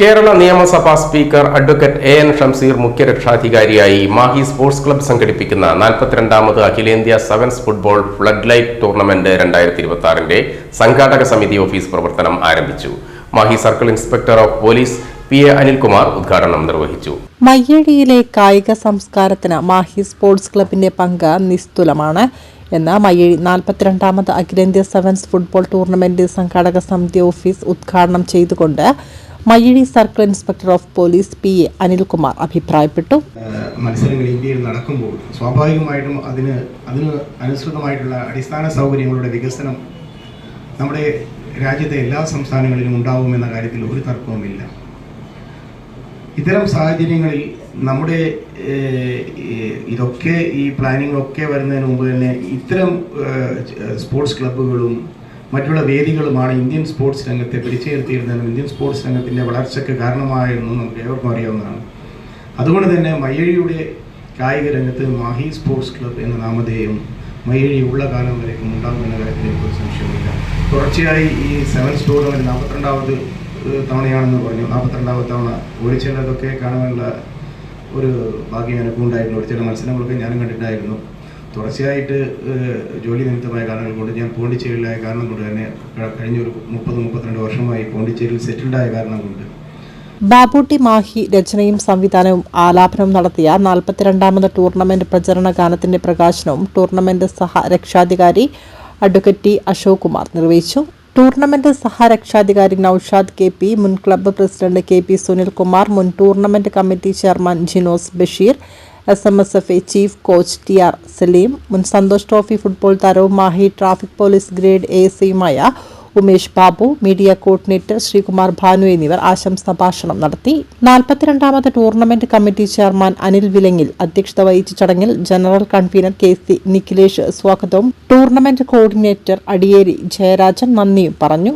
കേരള നിയമസഭാ speaker advocate A N Shamseer മുഖ്യരക്ഷാധികാരിയായി Mahe sports club സംഘടിപ്പിക്കുന്ന നാൽപ്പത്തിരണ്ടാമത് അഖിലേന്ത്യാ sevens football flood light tournament രണ്ടായിരത്തി ഇരുപത്തി ആറിന്റെ സംഘാടക സമിതി ഓഫീസ് പ്രവർത്തനം ആരംഭിച്ചു. Mahe circle inspector of police P A Anilkumar ഉദ്ഘാടനം നിർവഹിച്ചു. മയ്യഴിയിലെ കായിക സംസ്കാരത്തിന് മാഹി സ്പോർട്സ് ക്ലബിന്റെ പങ്ക് നിസ്തുലമാണ്. എന്ന് മയ്യഴി നാൽപ്പത്തിരണ്ടാമത് അഖിലേന്ത്യാ സെവൻസ് ഫുട്ബോൾ ടൂർണമെന്റ് സംഘാടക സമിതി ഓഫീസ് ഉദ്ഘാടനം ചെയ്തുകൊണ്ട് Mayyazhi circle inspector of police P A Anilkumar അഭിപ്രായപ്പെട്ടു. മത്സരങ്ങൾ ഇന്ത്യയിൽ നടക്കുമ്പോൾ സ്വാഭാവികമായിട്ടും അതിന് അതിന് അനുസൃതമായിട്ടുള്ള അടിസ്ഥാന സൗകര്യങ്ങളുടെ വികസനം നമ്മുടെ രാജ്യത്തെ എല്ലാ സംസ്ഥാനങ്ങളിലും ഉണ്ടാവുമെന്ന കാര്യത്തിൽ ഒരു തർക്കവുമില്ല. ഇത്തരം സാഹചര്യങ്ങളിൽ നമ്മുടെ ഇതൊക്കെ ഈ പ്ലാനിംഗ് ഒക്കെ വരുന്നതിന് മുമ്പ് തന്നെ ഇത്തരം സ്പോർട്സ് ക്ലബ്ബുകളും മറ്റുള്ള വേദികളുമാണ് ഇന്ത്യൻ സ്പോർട്സ് രംഗത്തെ പിടിച്ചുയർത്തിയിരുന്നതും ഇന്ത്യൻ സ്പോർട്സ് രംഗത്തിന്റെ വളർച്ചയ്ക്ക് കാരണമായിരുന്നു നമുക്ക് ഏവർക്കും അറിയാവുന്നതാണ്. അതുകൊണ്ട് തന്നെ മയ്യഴിയുടെ കായിക രംഗത്ത് മാഹി സ്പോർട്സ് ക്ലബ്ബ് എന്ന നാമധേയം മയ്യഴി ഉള്ള കാലം വരേക്കും ഉണ്ടാകുമെന്ന കാര്യത്തിൽ എനിക്കൊരു സംശയമില്ല തുടർച്ചയായി ഈ സെവൻസ് ടൂർണമെന്റ് നാൽപ്പത്തിരണ്ടാമത് തവണയാണെന്ന് പറഞ്ഞു. നാൽപ്പത്തിരണ്ടാമത് തവണ ഓടിച്ചതൊക്കെ കാണാനുള്ള ഒരു ഭാഗ്യം എനിക്ക് ഉണ്ടായിരുന്നു ഒരു ചില മത്സരങ്ങളൊക്കെ ഞാനും കണ്ടിട്ടായിരുന്നു തുടർച്ചയായിട്ട് ജോലി നിമിത്തമായ കാരണങ്ങൾ കൊണ്ട് ഞാൻ പോണ്ടിച്ചേരിയിലായ കാരണം കൊണ്ട് തന്നെ കഴിഞ്ഞ ഒരു മുപ്പത് മുപ്പത്തിരണ്ട് വർഷമായി പോണ്ടിച്ചേരിയിൽ സെറ്റിൽഡായ കാരണം കൊണ്ട്. ബാബുട്ടി മാഹി രചനയും സംവിധാനവും ആലാപനവും നടത്തിയ നാൽപ്പത്തിരണ്ടാമത് ടൂർണമെന്റ് പ്രചരണ ഗാനത്തിന്റെ പ്രകാശനവും ടൂർണമെന്റ് സഹ രക്ഷാധികാരി അഡ്വക്കേറ്റ് ടി അശോക് കുമാർ നിർവഹിച്ചു. ടൂർണമെന്റ് സഹ രക്ഷാധികാരി നൌഷാദ് കെ പി മുൻ club president K P Sunilkumar മുൻ tournament committee chairman Jinos Basheer S M S F A chief coach T R Saleem മുൻ സന്തോഷ് ട്രോഫി ഫുട്ബോൾ താരവും Mahe traffic police grade A സിയുമായ Umesh Babu media coordinator Sreekumar Bhanu എന്നിവർ ആശംസാ ഭാഷണം നടത്തി. നാൽപ്പത്തിരണ്ടാമത് tournament committee chairman Anil Vilangil അധ്യക്ഷത വഹിച്ച ചടങ്ങിൽ general convener K C Nikhilesh സ്വാഗതവും ടൂർണമെന്റ് കോർഡിനേറ്റർ അടിയേരി ജയരാജൻ നന്ദിയും പറഞ്ഞു.